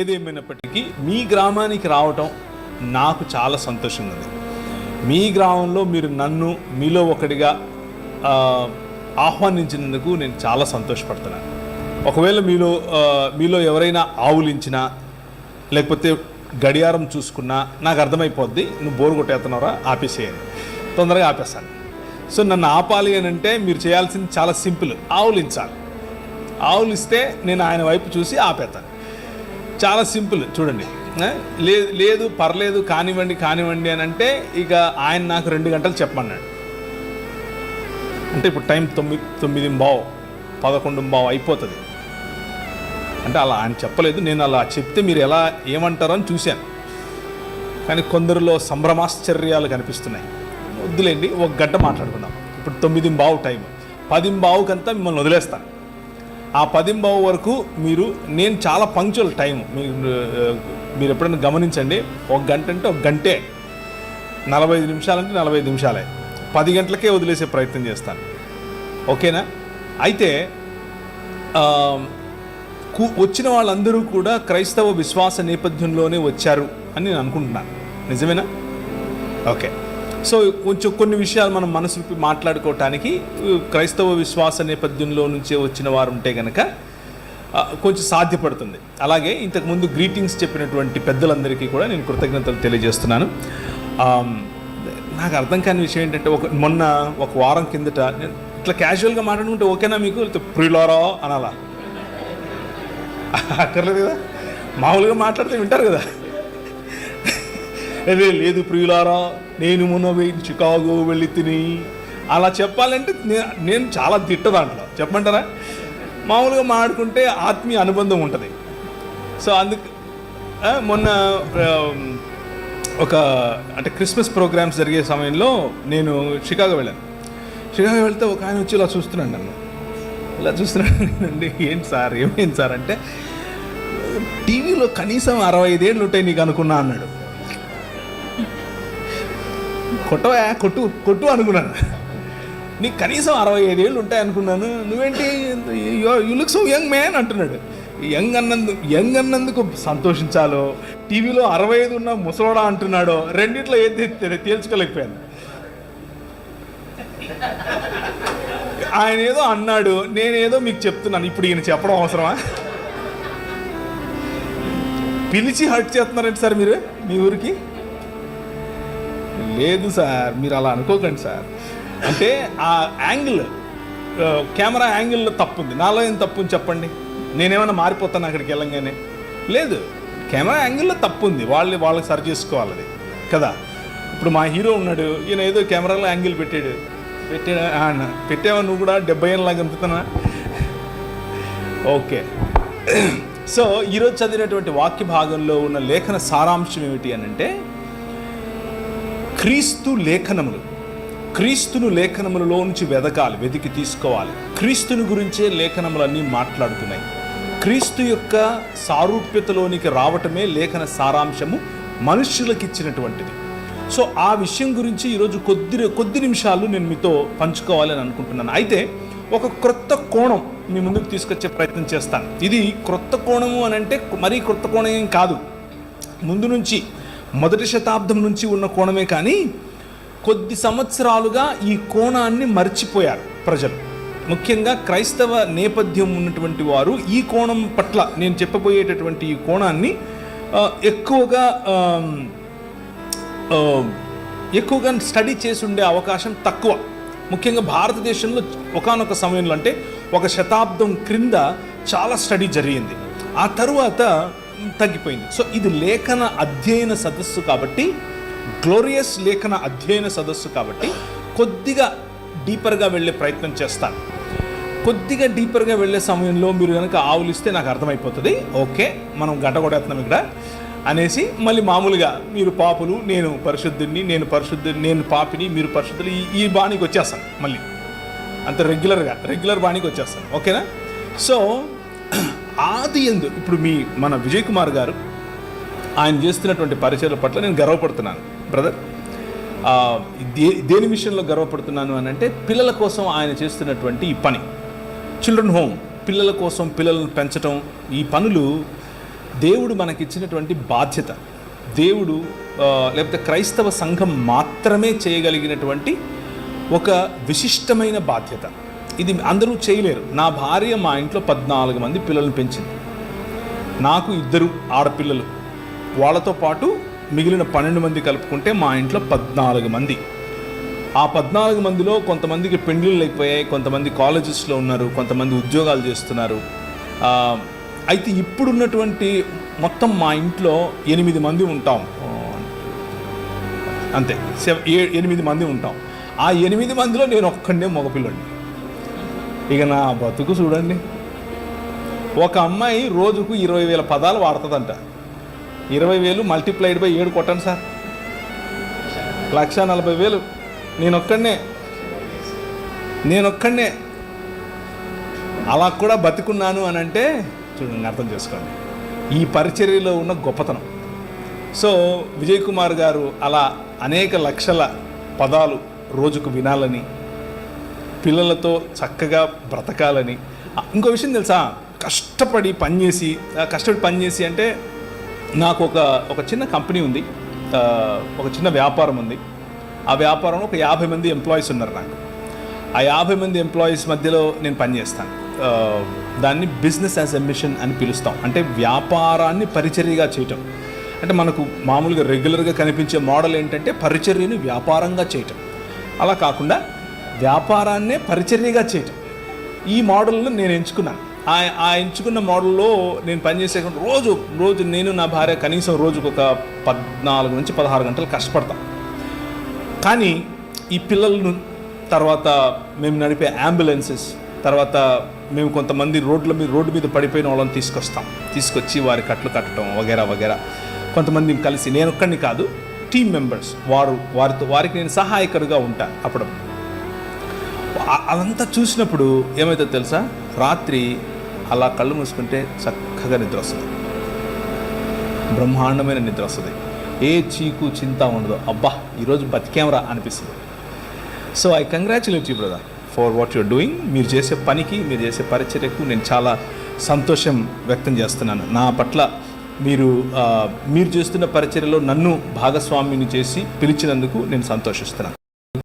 ఏదేమైనప్పటికీ మీ గ్రామానికి రావటం నాకు చాలా సంతోషంగా ఉంది. మీ గ్రామంలో మీరు నన్ను మీలో ఒకటిగా ఆహ్వానించినందుకు నేను చాలా సంతోషపడుతున్నాను. ఒకవేళ మీలో మీలో ఎవరైనా ఆవులించినా లేకపోతే గడియారం చూసుకున్నా నాకు అర్థమైపోద్ది నువ్వు బోరు కొట్టేస్తున్నావురా ఆపేసేయండి తొందరగా ఆపేస్తాను. సో నన్ను ఆపాలి అని అంటే మీరు చేయాల్సింది చాలా సింపుల్ ఆవులించాలి. ఆవులు ఇస్తే నేను ఆయన వైపు చూసి ఆపేతాను చాలా సింపుల్ చూడండి. లేదు లేదు పర్లేదు కానివ్వండి కానివ్వండి అని అంటే ఇక ఆయన నాకు రెండు గంటలు చెప్పమన్నాడు. అంటే ఇప్పుడు టైం తొమ్మిది తొమ్మిది బావు పదకొండు బావు అయిపోతుంది. అంటే అలా ఆయన చెప్పలేదు నేను అలా చెప్తే మీరు ఎలా ఏమంటారో అని చూశాను. కానీ కొందరిలో సంభ్రమాశ్చర్యాలు కనిపిస్తున్నాయి. వద్దులేండి ఒక గంట మాట్లాడుకుందాం. ఇప్పుడు తొమ్మిది బావు టైం పది బావుకంతా మిమ్మల్ని వదిలేస్తాను. ఆ పదింబవ వరకు మీరు నేను చాలా పంక్చువల్ టైం మీరు మీరు ఎప్పుడైనా గమనించండి ఒక గంట అంటే ఒక గంటే. నలభై ఐదు నిమిషాలంటే నలభై ఐదు నిమిషాలే. పది గంటలకే వదిలేసే ప్రయత్నం చేస్తాను. ఓకేనా? అయితే కూ వచ్చిన వాళ్ళందరూ కూడా క్రైస్తవ విశ్వాస నేపథ్యంలోనే వచ్చారు అని నేను అనుకుంటున్నాను. నిజమేనా? ఓకే. సో కొంచెం కొన్ని విషయాలు మనం మనసు మాట్లాడుకోవటానికి క్రైస్తవ విశ్వాస నేపథ్యంలో నుంచే వచ్చిన వారు ఉంటే కనుక కొంచెం సాధ్యపడుతుంది. అలాగే ఇంతకుముందు గ్రీటింగ్స్ చెప్పినటువంటి పెద్దలందరికీ కూడా నేను కృతజ్ఞతలు తెలియజేస్తున్నాను. నాకు అర్థం కాని విషయం ఏంటంటే ఒక మొన్న ఒక వారం కిందట నేను ఇట్లా క్యాజువల్గా మాట్లాడుకుంటే ఓకేనా మీకు? లేకపోతే ప్రియులారా అనాలా? అక్కర్లేదు కదా? మామూలుగా మాట్లాడితే వింటారు కదా? అదే లేదు ప్రియులారా నేను మొన్న చికాగో వెళ్ళి తిని అలా చెప్పాలంటే నేను చాలా తిట్ట దాంట్లో చెప్పమంటారా? మామూలుగా మాట్లాడుకుంటే ఆత్మీయ అనుబంధం ఉంటుంది. సో అందుకు మొన్న ఒక అంటే క్రిస్మస్ ప్రోగ్రామ్స్ జరిగే సమయంలో నేను షికాగో వెళ్ళాను. షికాగో వెళ్తే ఒక ఆయన వచ్చి ఇలా చూస్తున్నాడు నన్ను. ఇలా చూస్తున్నాడు ఏంటి సార్ ఏమైంది సార్? అంటే టీవీలో కనీసం అరవై ఐదేళ్ళు ఉంటాయి నీకు అనుకున్నా అన్నాడు. కొట్టవా? కొట్టు కొట్టు అనుకున్నాను. నీకు కనీసం అరవై ఐదేళ్ళు ఉంటాయి అనుకున్నాను. నువ్వేంటి? You look so young man అంటున్నాడు. యంగ్ అన్నందు యంగ్ అన్నందుకు సంతోషించాలో? టీవీలో అరవై ఐదు ఉన్న ముసలోడా అంటున్నాడో? రెండిట్లో ఏది తేల్చుకోలేకపోయాను. ఆయన ఏదో అన్నాడు. నేనేదో మీకు చెప్తున్నాను. ఇప్పుడు ఈయన చెప్పడం అవసరమా? పిలిచి హర్ట్ చేస్తున్నారండి సార్ మీరు మీ ఊరికి? లేదు సార్ మీరు అలా అనుకోకండి సార్. అంటే ఆ యాంగిల్ కెమెరా యాంగిల్లో తప్పు ఉంది నాలో ఏం తప్పు ఉంది చెప్పండి. నేనేమైనా మారిపోతాను అక్కడికి వెళ్ళంగానే? లేదు కెమెరా యాంగిల్లో తప్పు ఉంది వాళ్ళు వాళ్ళకి సరి చేసుకోవాలి అది. కదా? ఇప్పుడు మా హీరో ఉన్నాడు ఈయన ఏదో కెమెరాలో యాంగిల్ పెట్టాడు. పెట్టాడు? పెట్టావా నువ్వు కూడా? డెబ్బై ఏళ్ళ లాగా ఓకే. సో ఈరోజు చదివినటువంటి వాక్య భాగంలో ఉన్న లేఖన సారాంశం ఏమిటి అని అంటే క్రీస్తు లేఖనములు. క్రీస్తును లేఖనములలో నుంచి వెదకాలి వెతికి తీసుకోవాలి. క్రీస్తుని గురించే లేఖనములన్నీ మాట్లాడుతున్నాయి. క్రీస్తు యొక్క సారూప్యతలోనికి రావటమే లేఖన సారాంశము మనుష్యులకు ఇచ్చినటువంటిది సో ఆ విషయం గురించి ఈరోజు కొద్ది కొద్ది నిమిషాలు నేను మీతో పంచుకోవాలని అనుకుంటున్నాను. అయితే ఒక క్రొత్త కోణం మీ ముందుకు తీసుకొచ్చే ప్రయత్నం చేస్తాను. ఇది క్రొత్త కోణము అని అంటే మరీ క్రొత్త కోణం ఏం కాదు. ముందు నుంచి మొదటి శతాబ్దం నుంచి ఉన్న కోణమే కానీ కొద్ది సంవత్సరాలుగా ఈ కోణాన్ని మర్చిపోయారు ప్రజలు. ముఖ్యంగా క్రైస్తవ నేపథ్యం ఉన్నటువంటి వారు ఈ కోణం పట్ల నేను చెప్పబోయేటటువంటి ఈ కోణాన్ని ఎక్కువగా ఎక్కువగా స్టడీ చేసి ఉండే అవకాశం తక్కువ. ముఖ్యంగా భారతదేశంలో ఒకానొక సమయంలో అంటే ఒక శతాబ్దం క్రింద చాలా స్టడీ జరిగింది. ఆ తరువాత తగ్గిపోయింది. సో ఇది లేఖన అధ్యయన సదస్సు కాబట్టి గ్లోరియస్ లేఖన అధ్యయన సదస్సు కాబట్టి కొద్దిగా డీపర్గా వెళ్ళే ప్రయత్నం చేస్తాను. కొద్దిగా డీపర్గా వెళ్ళే సమయంలో మీరు కనుక ఆవులిస్తే నాకు అర్థమైపోతుంది. ఓకే మనం గంట కొడేస్తున్నాం ఇక్కడ అనేసి మళ్ళీ మామూలుగా మీరు పాపులు నేను పరిశుద్ధుడిని నేను పరిశుద్ధుని నేను పాపిని మీరు పరిశుద్ధులు ఈ ఈ బాణికి వచ్చేస్తాను మళ్ళీ. అంత రెగ్యులర్గా రెగ్యులర్ బాణికి వచ్చేస్తాను. ఓకేనా? సో ఆది ఎందు ఇప్పుడు మీ మన విజయ్ కుమార్ గారు ఆయన చేస్తున్నటువంటి పరిచయాల పట్ల నేను గర్వపడుతున్నాను. బ్రదర్ దే దేని విషయంలో గర్వపడుతున్నాను అని అంటే పిల్లల కోసం ఆయన చేస్తున్నటువంటి ఈ పని. చిల్డ్రన్ హోమ్ పిల్లల కోసం పిల్లలను పెంచడం ఈ పనులు దేవుడు మనకిచ్చినటువంటి బాధ్యత. దేవుడు లేకపోతే క్రైస్తవ సంఘం మాత్రమే చేయగలిగినటువంటి ఒక విశిష్టమైన బాధ్యత. ఇది అందరూ చేయలేరు. నా భార్య మా ఇంట్లో పద్నాలుగు మంది పిల్లల్ని పెంచింది. నాకు ఇద్దరు ఆడపిల్లలు. వాళ్ళతో పాటు మిగిలిన పన్నెండు మంది కలుపుకుంటే మా ఇంట్లో పద్నాలుగు మంది. ఆ పద్నాలుగు మందిలో కొంతమందికి పెండ్లిళ్ళు అయిపోయాయి కొంతమంది కాలేజెస్లో ఉన్నారు కొంతమంది ఉద్యోగాలు చేస్తున్నారు. అయితే ఇప్పుడున్నటువంటి మొత్తం మా ఇంట్లో ఎనిమిది మంది ఉంటాం. అంతే. ఎనిమిది మంది ఉంటాం. ఆ ఎనిమిది మందిలో నేను ఒక్కడే మగపిల్లండి ఇక నా బతుకు చూడండి. ఒక అమ్మాయి రోజుకు ఇరవై వేల పదాలు వాడుతుందంట. ఇరవై వేలు మల్టిప్లైడ్ బై ఏడు కొట్టండి సార్. లక్ష నలభై వేలు. నేనొక్కడనే. నేనొక్కడనే. అలా కూడా బతికున్నాను అని అంటే చూడండి అర్థం చేసుకోండి. ఈ పరిచర్యలో ఉన్న గొప్పతనం. సో విజయ్ కుమార్ గారు అలా అనేక లక్షల పదాలు రోజుకు వినాలని పిల్లలతో చక్కగా బ్రతకాలని. ఇంకో విషయం తెలుసా? కష్టపడి పనిచేసి కష్టపడి పనిచేసి అంటే నాకు ఒక ఒక చిన్న కంపెనీ ఉంది. ఒక చిన్న వ్యాపారం ఉంది. ఆ వ్యాపారంలో ఒక యాభై మంది ఎంప్లాయీస్ ఉన్నారు నాకు. ఆ యాభై మంది ఎంప్లాయీస్ మధ్యలో నేను పనిచేస్తాను దాన్ని బిజినెస్ యాజ్ ఎ మిషన్ అని పిలుస్తాం. అంటే వ్యాపారాన్ని పరిచర్యగా చేయటం. అంటే మనకు మామూలుగా రెగ్యులర్గా కనిపించే మోడల్ ఏంటంటే పరిచర్యను వ్యాపారంగా చేయటం. అలా కాకుండా వ్యాపారాన్నే పరిచర్యగా చేయటం. ఈ మోడల్ను నేను ఎంచుకున్నాను. ఆ ఆ ఎంచుకున్న మోడల్లో నేను పనిచేసే రోజు రోజు నేను నా భార్య కనీసం రోజుకు ఒక పద్నాలుగు నుంచి పదహారు గంటలు కష్టపడతాం. కానీ ఈ పిల్లలను తర్వాత మేము నడిపే అంబులెన్సెస్ తర్వాత మేము కొంతమంది రోడ్ల మీద రోడ్డు మీద పడిపోయిన వాళ్ళని తీసుకొస్తాం. తీసుకొచ్చి వారి కట్లు కట్టడం వగేరా వగేరా. కొంతమంది కలిసి నేను ఒక్కడిని కాదు టీం మెంబర్స్. వారు వారితో వారికి నేను సహాయకరుగా ఉంటాను అప్పుడు అదంతా చూసినప్పుడు ఏమవుతుందో తెలుసా? రాత్రి అలా కళ్ళు మూసుకుంటే చక్కగా నిద్ర వస్తుంది. బ్రహ్మాండమైన నిద్ర వస్తుంది. ఏ చీకు చింత ఉండదు. అబ్బా ఈరోజు బతికేమరా అనిపిస్తుంది. So I congratulate you brother for what you're doing. మీరు చేసే పనికి మీరు చేసే పరిచర్యకు నేను చాలా సంతోషం వ్యక్తం చేస్తున్నాను. నా పట్ల మీరు మీరు చేస్తున్న పరిచర్యలో నన్ను భాగస్వామిని చేసి పిలిచినందుకు నేను సంతోషిస్తున్నాను.